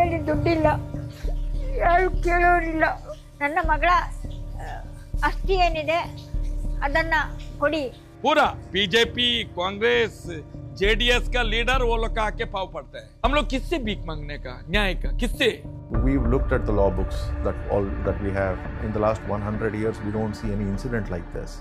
ಕೈಯಲ್ಲಿ ದುಡ್ಡಿಲ್ಲ ಯಾರು ಕೇಳೋರಿಲ್ಲ ನನ್ನ ಮಗಳ ಆ, ಅಸ್ಥಿ ಏನಿದೆ ಅದನ್ನ ಕೊಡಿ पूरा बीजेपी कांग्रेस जेडीएस का लीडर वो लोग का आके पाव पड़ता है हम लोग किससे भीख मांगने का न्याय का किससे We've looked at the law books that all that we have. In the last 100 years, we don't see any incident like this.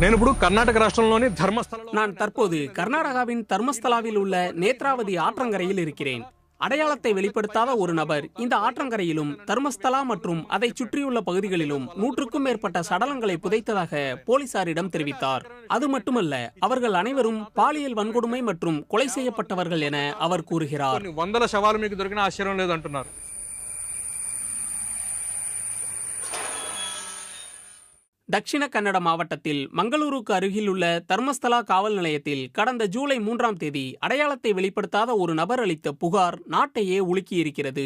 నేను ఇప్పుడు కర్ణాటక రాష్ట్రంలోని ధర్మస్థలలో நான் தற்போது கர்நாடகாவின் தர்மஸ்தலாவில் உள்ள நேத்ராவதி ஆற்றங்கரையில் இருக்கிறேன் அடையாளத்தை வெளிப்படுத்தாத ஒரு நபர் இந்த ஆற்றங்கரையிலும் தர்மஸ்தலா மற்றும் அதை சுற்றியுள்ள பகுதிகளிலும் நூற்றுக்கும் மேற்பட்ட சடலங்களை புதைத்ததாக போலீசாரிடம் தெரிவித்தார் அது மட்டுமல்ல அவர்கள் அனைவரும் பாலியல் வன்கொடுமை மற்றும் கொலை செய்யப்பட்டவர்கள் என அவர் கூறுகிறார் కొన్ని వందల శవాలు మీకు దొరికిన ఆశ్చర్యం లేదంటున్నారు தக்ஷிண கன்னட மாவட்டத்தில் மங்களூருக்கு அருகில் உள்ள தர்மஸ்தலா காவல் நிலையத்தில் கடந்த ஜூலை மூன்றாம் தேதி அடையாளத்தை வெளிப்படுத்தாத ஒரு நபர் அளித்த புகார் நாட்டையே உலுக்கியிருக்கிறது.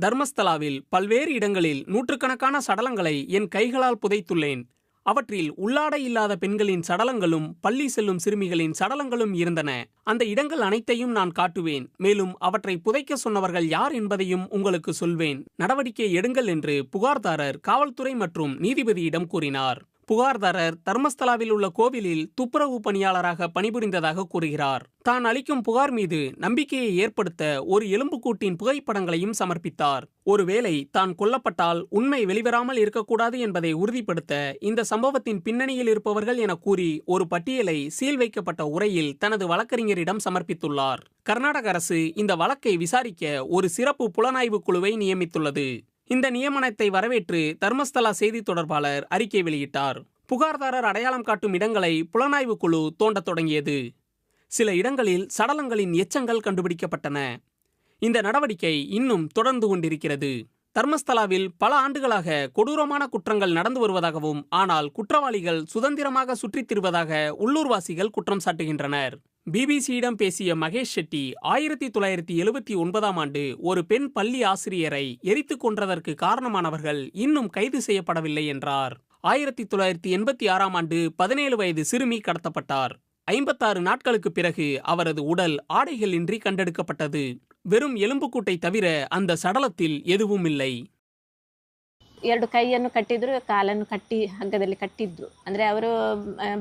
தர்மஸ்தலாவில் பல்வேறு இடங்களில் நூற்றுக்கணக்கான சடலங்களை என் கைகளால் புதைத்துள்ளேன். அவற்றில் உள்ளாடை இல்லாத பெண்களின் சடலங்களும் பள்ளி செல்லும் சிறுமிகளின் சடலங்களும் இருந்தன. அந்த இடங்கள் அனைத்தையும் நான் காட்டுவேன். மேலும் அவற்றை புதைக்க சொன்னவர்கள் யார் என்பதையும் உங்களுக்கு சொல்வேன். நடவடிக்கை எடுங்கள் என்று புகார்தாரர் காவல்துறை மற்றும் நீதிபதியிடம் கூறினார். புகார்தாரர் தர்மஸ்தலாவில் உள்ள கோவிலில் துப்புரவு பணியாளராக பணிபுரிந்ததாக கூறுகிறார். தான் அளிக்கும் புகார் மீது நம்பிக்கையை ஏற்படுத்த ஒரு எலும்புக்கூட்டின் புகைப்படங்களையும் சமர்ப்பித்தார். ஒருவேளை தான் கொல்லப்பட்டால் உண்மை வெளிவராமல் இருக்கக்கூடாது என்பதை உறுதிப்படுத்த இந்த சம்பவத்தின் பின்னணியில் இருப்பவர்கள் என கூறி ஒரு பட்டியலை சீல் வைக்கப்பட்ட உரையில் தனது வழக்கறிஞரிடம் சமர்ப்பித்துள்ளார். கர்நாடக அரசு இந்த வழக்கை விசாரிக்க ஒரு சிறப்பு புலனாய்வு குழுவை நியமித்துள்ளது. இந்த நியமனத்தை வரவேற்று தர்மஸ்தலா செய்தி தொடர்பாளர் அறிக்கை வெளியிட்டார். புகார்தாரர் அடையாளம் காட்டும் இடங்களை புலனாய்வு குழு தோண்டத் தொடங்கியது. சில இடங்களில் சடலங்களின் எச்சங்கள் கண்டுபிடிக்கப்பட்டன. இந்த நடவடிக்கை இன்னும் தொடர்ந்து கொண்டிருக்கிறது. தர்மஸ்தலாவில் பல ஆண்டுகளாக கொடூரமான குற்றங்கள் நடந்து வருவதாகவும் ஆனால் குற்றவாளிகள் சுதந்திரமாக சுற்றித் திரிவதாக உள்ளூர்வாசிகள் குற்றம் சாட்டுகின்றனர். பிபிசியிடம் பேசிய மகேஷ் ஷெட்டி ஆயிரத்தி தொள்ளாயிரத்தி எழுபத்தி ஒன்பதாம் ஆண்டு ஒரு பெண் பள்ளி ஆசிரியரை எரித்துக் கொன்றதற்கு காரணமானவர்கள் இன்னும் கைது செய்யப்படவில்லை என்றார். ஆயிரத்தி தொள்ளாயிரத்தி எண்பத்தி ஆறாம் ஆண்டு பதினேழு வயது சிறுமி கடத்தப்பட்டார். ஐம்பத்தாறு நாட்களுக்கு பிறகு அவரது உடல் ஆடைகளின்றி கண்டெடுக்கப்பட்டது. வெறும் எலும்புக்கூட்டை தவிர அந்த சடலத்தில் எதுவும் இல்லை. ಎರಡು ಕೈಯನ್ನು ಕಟ್ಟಿದ್ರು ಕಾಲನ್ನು ಕಟ್ಟಿ ಹಗ್ಗದಲ್ಲಿ ಕಟ್ಟಿದ್ರು ಅಂದರೆ ಅವರು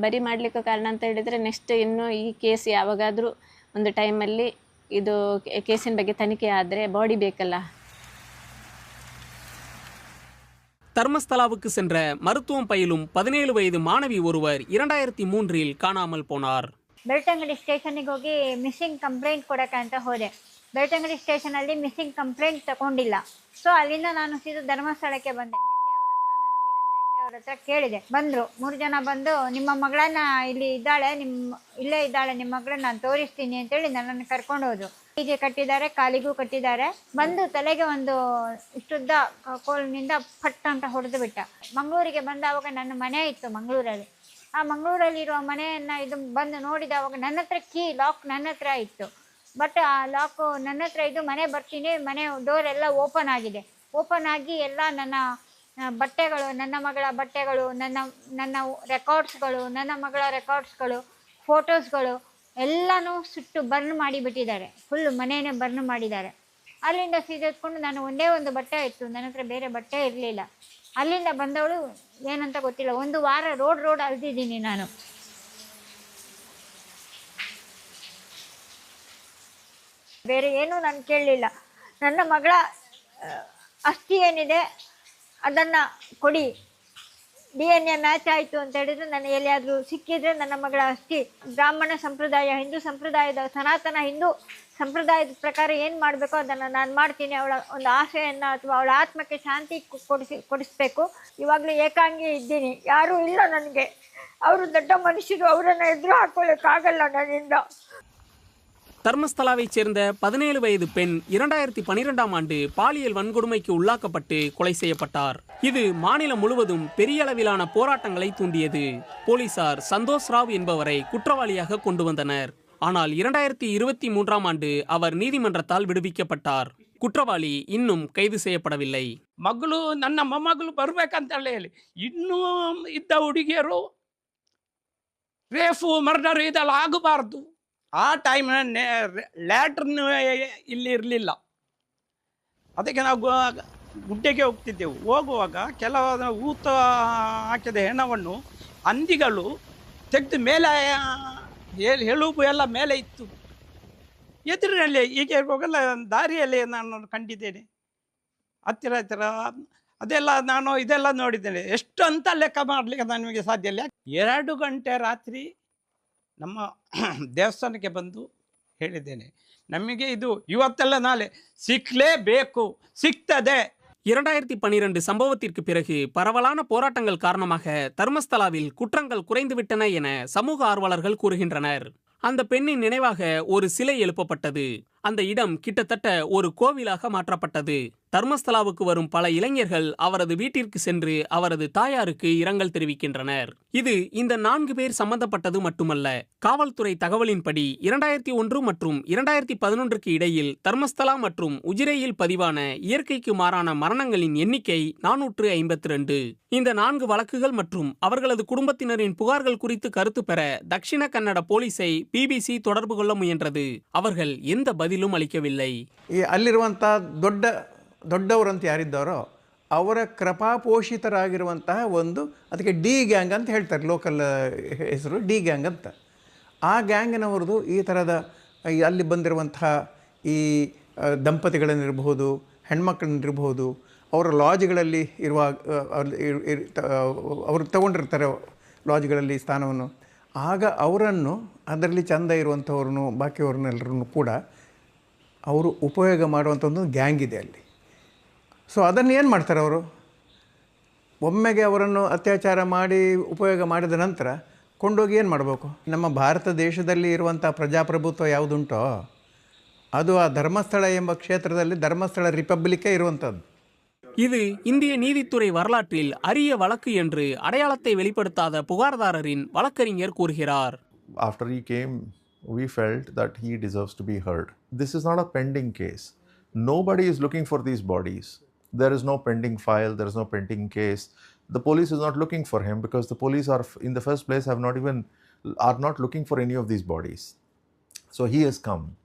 ಬರಿ ಮಾಡಲಿಕ್ಕೆ ಕಾರಣ ಅಂತ ಹೇಳಿದರೆ ನೆಕ್ಸ್ಟ್ ಇನ್ನು ಈ ಕೇಸ್ ಯಾವಾಗಾದರೂ ಒಂದು ಟೈಮಲ್ಲಿ ಇದು ಕೇಸಿನ ಬಗ್ಗೆ ತನಿಖೆ ಆದರೆ ಬಾಡಿ ಬೇಕಲ್ಲ தர்மஸ்தலாவுக்கு சென்ற மருத்துவம் பயிலும் பதினேழு வயது மாணவி ஒருவர் இரண்டாயிரத்தி மூன்றில் காணாமல் போனார் ಬೆಳ್ತಂಗಡಿ ಸ್ಟೇಷನಿಗೆ ಹೋಗಿ ಮಿಸ್ಸಿಂಗ್ ಕಂಪ್ಲೇಂಟ್ ಕೊಡಕ್ಕೆ ಅಂತ ಹೋದೆ. ಬೆಳ್ತಂಗಡಿ ಸ್ಟೇಷನಲ್ಲಿ ಮಿಸ್ಸಿಂಗ್ ಕಂಪ್ಲೇಂಟ್ ತಗೊಂಡಿಲ್ಲ. ಸೊ, ಅಲ್ಲಿಂದ ನಾನು ಸೀದಾ ಧರ್ಮಸ್ಥಳಕ್ಕೆ ಬಂದೆ. ಅವ್ರ ಹತ್ರ ಕೇಳಿದೆ. ಬಂದರು. ಮೂರು ಜನ ಬಂದು, ನಿಮ್ಮ ಮಗಳನ್ನ ಇಲ್ಲಿ ಇದ್ದಾಳೆ ನಿಮ್ಮ ಇಲ್ಲೇ ಇದ್ದಾಳೆ ನಿಮ್ಮ ಮಗಳನ್ನ ನಾನು ತೋರಿಸ್ತೀನಿ ಅಂತೇಳಿ ನನ್ನನ್ನು ಕರ್ಕೊಂಡು ಹೋದ್ರು. ಹೀಗೆ ಕಟ್ಟಿದ್ದಾರೆ, ಕಾಲಿಗೂ ಕಟ್ಟಿದ್ದಾರೆ. ಬಂದು ತಲೆಗೆ ಒಂದು ಇಷ್ಟುದ್ದ ಕೋಲಿನಿಂದ ಫಟ್ ಅಂತ ಹೊಡೆದು ಬಿಟ್ಟ. ಮಂಗಳೂರಿಗೆ ಬಂದಾವಾಗ ನನ್ನ ಮನೆ ಇತ್ತು ಮಂಗಳೂರಲ್ಲಿ. ಆ ಮಂಗಳೂರಲ್ಲಿರುವ ಮನೆಯನ್ನು ಇದು ಬಂದು ನೋಡಿದ ಅವಾಗ ನನ್ನ ಹತ್ರ ಕೀ, ಲಾಕ್ ನನ್ನ ಹತ್ರ ಇತ್ತು. ಬಟ್ ಆ ಲಾಕು ನನ್ನ ಹತ್ರ ಇದು ಮನೆ ಬರ್ತೀನಿ, ಮನೆ ಡೋರ್ ಎಲ್ಲ ಓಪನ್ ಆಗಿದೆ. ಓಪನ್ ಆಗಿ ಎಲ್ಲ ನನ್ನ ಬಟ್ಟೆಗಳು, ನನ್ನ ಮಗಳ ಬಟ್ಟೆಗಳು, ನನ್ನ ನನ್ನ ರೆಕಾರ್ಡ್ಸ್ಗಳು ನನ್ನ ಮಗಳ ರೆಕಾರ್ಡ್ಸ್ಗಳು ಫೋಟೋಸ್ಗಳು ಎಲ್ಲನೂ ಸುಟ್ಟು ಬರ್ನ್ ಮಾಡಿಬಿಟ್ಟಿದ್ದಾರೆ ಫುಲ್ ಮನೆಯೇ ಬರ್ನ್ ಮಾಡಿದ್ದಾರೆ. ಅಲ್ಲಿಂದ ಸೀದೆತ್ಕೊಂಡು ನಾನು ಒಂದೇ ಒಂದು ಬಟ್ಟೆ ಇತ್ತು. ನನ್ನ ಹತ್ರ ಬೇರೆ ಬಟ್ಟೆ ಇರಲಿಲ್ಲ. ಅಲ್ಲಿಂದ ಬಂದವಳು ಏನಂತ ಗೊತ್ತಿಲ್ಲ. ಒಂದು ವಾರ ರೋಡ್ ರೋಡ್ ಅಲ್ದಿದ್ದೀನಿ ನಾನು. ಬೇರೆ ಏನೂ ನಾನು ಕೇಳಲಿಲ್ಲ. ನನ್ನ ಮಗಳ ಅಸ್ಥಿ ಏನಿದೆ, ಅದನ್ನು ಕೊಡಿ. ಡಿ ಎನ್ ಎ ಮ್ಯಾಚ್ ಆಯಿತು ಅಂತ ಹೇಳಿದ್ರೆ ನಾನು ಎಲ್ಲಿಯಾದರೂ ಸಿಕ್ಕಿದ್ರೆ ನನ್ನ ಮಗಳ ಅಸ್ಥಿ ಬ್ರಾಹ್ಮಣ ಸಂಪ್ರದಾಯ, ಹಿಂದೂ ಸಂಪ್ರದಾಯದ ಸನಾತನ ಹಿಂದೂ ಸಂಪ್ರದಾಯದ ಪ್ರಕಾರ ಏನು ಮಾಡಬೇಕೋ ಅದನ್ನು ನಾನು ಮಾಡ್ತೀನಿ. ಅವಳ ಒಂದು ಆಸೆಯನ್ನು ಅಥವಾ ಅವಳ ಆತ್ಮಕ್ಕೆ ಶಾಂತಿ ಕೊಡಿಸಿ ಕೊಡಿಸ್ಬೇಕು. ಇವಾಗಲೂ ಏಕಾಂಗಿ ಇದ್ದೀನಿ. ಯಾರೂ ಇಲ್ಲ ನನಗೆ. ಅವರು ದೊಡ್ಡ ಮನುಷ್ಯರು, ಅವರನ್ನು ಎದುರು ಹಾಕೊಳ್ಳೋಕ್ಕಾಗಲ್ಲ ನನ್ನಿಂದ. தர்மஸ்தலாவைச் சேர்ந்த பதினேழு வயது பெண் இரண்டாயிரத்தி பனிரெண்டாம் ஆண்டு பாலியல் வன்கொடுமைக்கு உள்ளாக்கப்பட்டு கொலை செய்யப்பட்டார் இது மாநிலம் முழுவதும் பெரிய அளவிலான போராட்டங்களை தூண்டியது போலீசார் சந்தோஷ் ராவ் என்பவரை குற்றவாளியாக கொண்டு வந்தனர் ஆனால் இரண்டாயிரத்தி இருபத்தி மூன்றாம் ஆண்டு அவர் நீதிமன்றத்தால் விடுவிக்கப்பட்டார் குற்றவாளி இன்னும் கைது செய்யப்படவில்லை ಮಗಳು ನನ್ನ ಮೊಮ್ಮಗಳು ಬರ್ಬೇಕಂತ ಹೇಳಿ ಇನ್ನೂ ಇದ್ದ ಹುಡುಗಿಯರು ರೇಫು ಮರ್ಡರ್ ಇದೆಲ್ಲ ಆಗಬಾರ್ದು ಆ ಟೈಮ್ ಲ್ಯಾಟ್ರನ್ ಇಲ್ಲಿ ಇರಲಿಲ್ಲ. ಅದಕ್ಕೆ ನಾವು ಗುಡ್ಡೆಗೆ ಹೋಗ್ತಿದ್ದೆವು. ಹೋಗುವಾಗ ಕೆಲವು ಊತ ಹಾಕಿದ ಹೆಣವನ್ನು ಹಂದಿಗಳು ತೆಗೆದು ಮೇಲೆ ಎಲ್- ಎಲುಬು ಎಲ್ಲ ಮೇಲೆ ಇತ್ತು. ಎದುರಿನಲ್ಲಿ ಹೀಗೆ ಹೋಗಲ್ಲ, ದಾರಿಯಲ್ಲಿ ನಾನು ಕಂಡಿದ್ದೇನೆ. ಹತ್ತಿರ ಹತ್ತಿರ ಅದೆಲ್ಲ ನಾನು ಇದೆಲ್ಲ ನೋಡಿದ್ದೇನೆ. ಎಷ್ಟು ಅಂತ ಲೆಕ್ಕ ಮಾಡಲಿಕ್ಕೆ ನನಗೆ ಸಾಧ್ಯ ಇಲ್ಲ. ಎರಡು ಗಂಟೆ ರಾತ್ರಿ ನಮ್ಮ ದೇವಸ್ಥಾನಕ್ಕೆ ಬಂದು ಹೇಳಿದ್ದೇನೆ ನಮಗೆ ಇದು ಇವತ್ತೆಲ್ಲ ನಾಳೆ ಸಿಕ್ಕಲೇಬೇಕು ಸಿಗ್ತದೆ இரண்டாயிரத்தி பனிரெண்டு சம்பவத்திற்கு பிறகு பரவலான போராட்டங்கள் காரணமாக தர்மஸ்தலாவில் குற்றங்கள் குறைந்துவிட்டன என சமூக ஆர்வலர்கள் கூறுகின்றனர் அந்த பெண்ணின் நினைவாக ஒரு சிலை எழுப்பப்பட்டது அந்த இடம் கிட்டத்தட்ட ஒரு கோவிலாக மாற்றப்பட்டது தர்மஸ்தலாவுக்கு வரும் பல இளைஞர்கள் அவரது வீட்டிற்கு சென்று அவரது தாயாருக்கு இரங்கல் தெரிவிக்கின்றனர் இது இந்த நான்கு பேர் சம்பந்தப்பட்டது மட்டுமல்ல காவல்துறை தகவலின்படி இரண்டாயிரத்தி ஒன்று மற்றும் இரண்டாயிரத்தி பதினொன்றுக்கு இடையில் தர்மஸ்தலா மற்றும் உஜிரேயில் பதிவான இயற்கைக்கு மாறான மரணங்களின் எண்ணிக்கை நானூற்று ஐம்பத்தி ரெண்டு இந்த நான்கு வழக்குகள் மற்றும் அவர்களது குடும்பத்தினரின் புகார்கள் குறித்து கருத்து பெற தக்ஷிண கன்னட போலீஸை பிபிசி தொடர்பு கொள்ள முயன்றது அவர்கள் எந்த பதிலும் அளிக்கவில்லை ಈ ಅಲ್ಲಿರುವಂಥ ದೊಡ್ಡ ದೊಡ್ಡವರಂತ ಯಾರಿದ್ದಾರೋ ಅವರ ಕೃಪಾಪೋಷಿತರಾಗಿರುವಂತಹ ಒಂದು ಅದಕ್ಕೆ ಡಿ ಗ್ಯಾಂಗ್ ಅಂತ ಹೇಳ್ತಾರೆ, ಲೋಕಲ್ ಹೆಸರು ಡಿ ಗ್ಯಾಂಗ್ ಅಂತ. ಆ ಗ್ಯಾಂಗಿನವ್ರದ್ದು ಈ ಥರದ ಅಲ್ಲಿ ಬಂದಿರುವಂತಹ ಈ ದಂಪತಿಗಳನ್ನಿರಬಹುದು, ಹೆಣ್ಮಕ್ಳನ್ನಿರಬಹುದು, ಅವರ ಲಾಜ್ಗಳಲ್ಲಿ ಇರುವ ಅವರು ತಗೊಂಡಿರ್ತಾರೆ ಲಾಜ್ಗಳಲ್ಲಿ ಸ್ಥಾನವನ್ನು. ಆಗ ಅವರನ್ನು ಅದರಲ್ಲಿ ಚಂದ ಇರುವಂಥವ್ರನ್ನು ಬಾಕಿಯವ್ರನ್ನೆಲ್ಲರನ್ನು ಕೂಡ ಅವರು ಉಪಯೋಗ ಮಾಡುವಂಥ ಒಂದು ಗ್ಯಾಂಗ್ ಇದೆ ಅಲ್ಲಿ. ಸೊ ಅದನ್ನು ಏನು ಮಾಡ್ತಾರೆ ಅವರು ಒಮ್ಮೆಗೆ ಅವರನ್ನು ಅತ್ಯಾಚಾರ ಮಾಡಿ ಉಪಯೋಗ ಮಾಡಿದ ನಂತರ ಕೊಂಡೋಗಿ ಏನು ಮಾಡಬೇಕು ನಮ್ಮ ಭಾರತ ದೇಶದಲ್ಲಿ ಇರುವಂಥ ಪ್ರಜಾಪ್ರಭುತ್ವ ಯಾವುದುಂಟೋ ಅದು ಆ ಧರ್ಮಸ್ಥಳ ಎಂಬ ಕ್ಷೇತ್ರದಲ್ಲಿ ಧರ್ಮಸ್ಥಳ ರಿಪಬ್ಲಿಕ್ಕೇ ಇರುವಂಥದ್ದು இது இந்திய நீதித்துறை வரலாற்றில் அரிய வழக்கு என்று அடையாளத்தை வெளிப்படுத்தாத புகார்தாரரின் வழக்கறிஞர் கூறுகிறார் After he came, we felt that he deserves to be heard. This is not a pending case. Nobody is looking for these bodies. There is no pending file, there is no pending case. The police is not looking for him because the police are, in the first place, have not even, are not looking for any of these bodies. So he has come.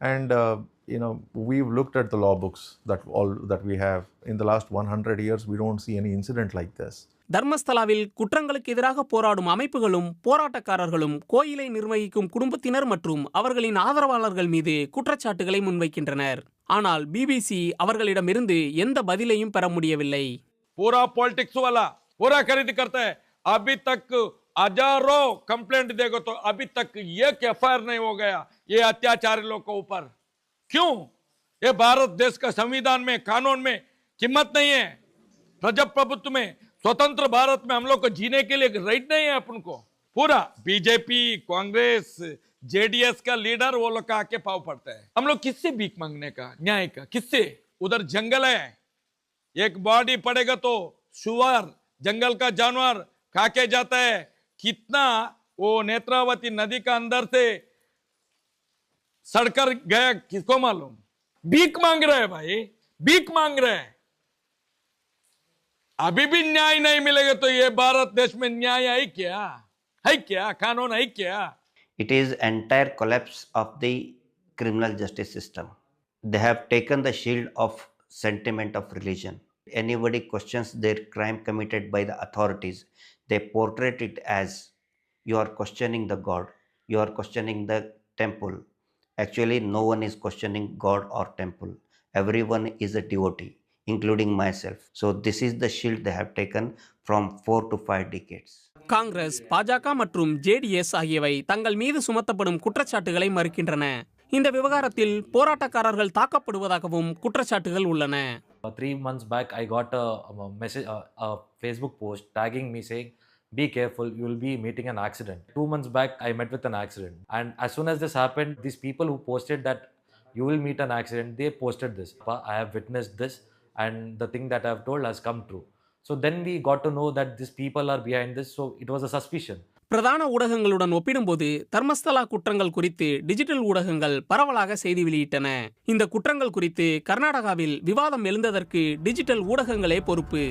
And, uh, you know, we've looked at the law books that all that we have. In the last 100 years, we don't see any incident like this. தர்மஸ்தலாவில் குற்றங்களுக்கு எதிராக போராடும் அமைப்புகளும் போராட்டக்காரர்களும் கோயிலை நிர்வகிக்கும் குடும்பத்தினர் மற்றும் அவர்களின் ஆதரவாளர்கள் மீது குற்றச்சாட்டுகளை முன்வைக்கின்றனர் ஆனால் பிபிசி அவர்களிடமிருந்து எந்த பதிலையும் பெற முடியவில்லை पूरा पॉलिटिक्स वाला पूरा खरीद करता है अभी तक हजारों कंप्लेंट देखो तो अभी तक एक एफ नहीं हो गया ये अत्याचारी लोग के ऊपर क्यों ये भारत देश का संविधान में कानून में कीमत नहीं है प्रजाप्रभुत्व में स्वतंत्र भारत में हम लोग को जीने के लिए राइट नहीं है अपन को पूरा बीजेपी कांग्रेस जेडीएस का लीडर, वो लोग आके पाव पड़ता है? हम लोग किससे भीख मांगने का? न्याय का। किससे? उधर जंगल है। एक बॉडी पड़ेगा तो सुअर, जंगल का जानवर खा के जाता है। कितना? वो नेत्रावती नदी का अंदर से सड़कर गया, किसको मालूम? भीख मांग रहे हैं भाई, भीख मांग रहे हैं। अभी भी न्याय नहीं मिलेगा तो ये भारत देश में न्याय है क्या? है क्या? कानून है क्या? It is entire collapse of the criminal justice system. They have taken the shield of sentiment of religion. Anybody questions their crime committed by the authorities they portray it as you are questioning the god. You are questioning the temple. Actually no one is questioning god or temple. Everyone is a devotee including myself. So this is the shield they have taken from 4 to 5 decades Congress பாஜக மற்றும் JDS ஆகியவை தங்கள் மீது சுமத்தப்படும் குற்றச்சாட்டுகளை மறுக்கின்றன இந்த விவகாரத்தில் போராட்டக்காரர்கள் தாக்கப்படுவதாகவும் குற்றச்சாட்டுகள் உள்ளன Uh, three months back, I got a, a message, a, a Facebook post tagging me saying, "Be careful, you will be meeting an accident." Two months back, I met with an accident, and as soon as this happened, these people who posted that you will meet an accident, they posted this. I have witnessed this, and the thing that I have told has come true. So then we got to know that this people are behind this so it was a suspicion பிரதான ஊடகங்களுடன் ஒப்பிடும்போது தர்மஸ்தலா குற்றங்கள் குறித்து digital ஊடகங்கள் பரவலாக செய்தி வெளியிட்டன. இந்த குற்றங்கள் குறித்து கர்நாடகாவில் விவாதம் எழுந்ததற்கு டிஜிட்டல் ஊடகங்களே பொறுப்பு.